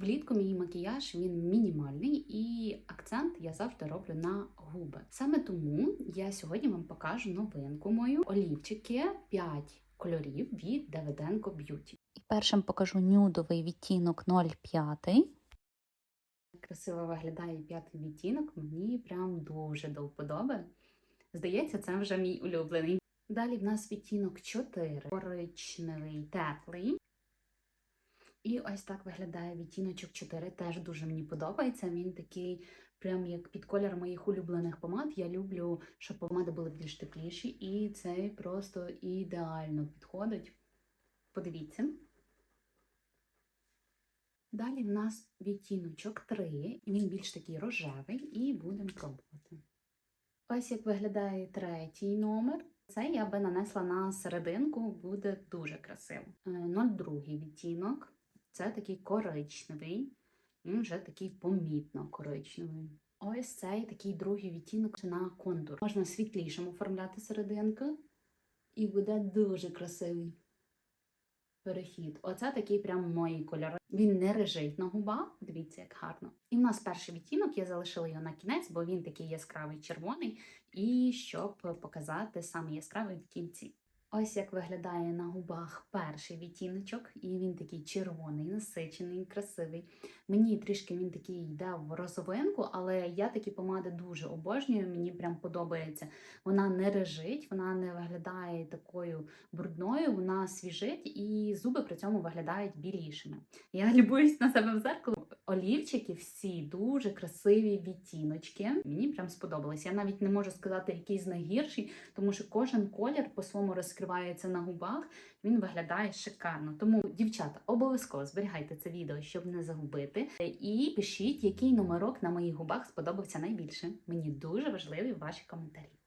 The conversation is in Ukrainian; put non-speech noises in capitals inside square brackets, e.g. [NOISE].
Влітку мій макіяж він мінімальний і акцент я завжди роблю на губи. Саме тому я сьогодні вам покажу новинку мою олівчики 5 кольорів від Davidenko Beauty. І першим покажу нюдовий відтінок 0,5. Красиво виглядає п'ятий відтінок, мені прям дуже до вподоби. Здається, це вже мій улюблений. Далі в нас відтінок 4, коричневий, теплий. І ось так виглядає відтіночок 4. Теж дуже мені подобається. Він такий, прям як під колір моїх улюблених помад. Я люблю, щоб помади були більш тепліші, і цей просто ідеально підходить. Подивіться. Далі в нас відтіночок 3, він більш такий рожевий, і будемо пробувати. Ось як виглядає третій номер. Це я би нанесла на серединку, буде дуже красиво. Е, 02 відтінок. Це такий коричневий, він вже такий помітно коричневий. Ось цей такий другий відтінок на контур. Можна світлішим оформляти серединку, і буде дуже красивий перехід. Оце такий прям мої кольори. Він не режить на губах. Дивіться, як гарно. І в нас перший відтінок, я залишила його на кінець, бо він такий яскравий червоний, і щоб показати саме яскравий в кінці. Ось як виглядає на губах перший відтіночок, і він такий червоний, насичений, красивий. Мені трішки він такий йде в розовинку, але я такі помади дуже обожнюю. Мені прям подобається. Вона не режить, вона не виглядає такою брудною, вона свіжить, і зуби при цьому виглядають білішими. Я [LAUGHS] любуюсь на себе в зеркало. Олівчики всі дуже красиві відтіночки. Мені прям сподобалось. Я навіть не можу сказати, який з найгірший, тому що кожен колір по-своєму розкривається на губах. Він виглядає шикарно. Тому, дівчата, обов'язково зберігайте це відео, щоб не загубити. І пишіть, який номерок на моїх губах сподобався найбільше. Мені дуже важливі ваші коментарі.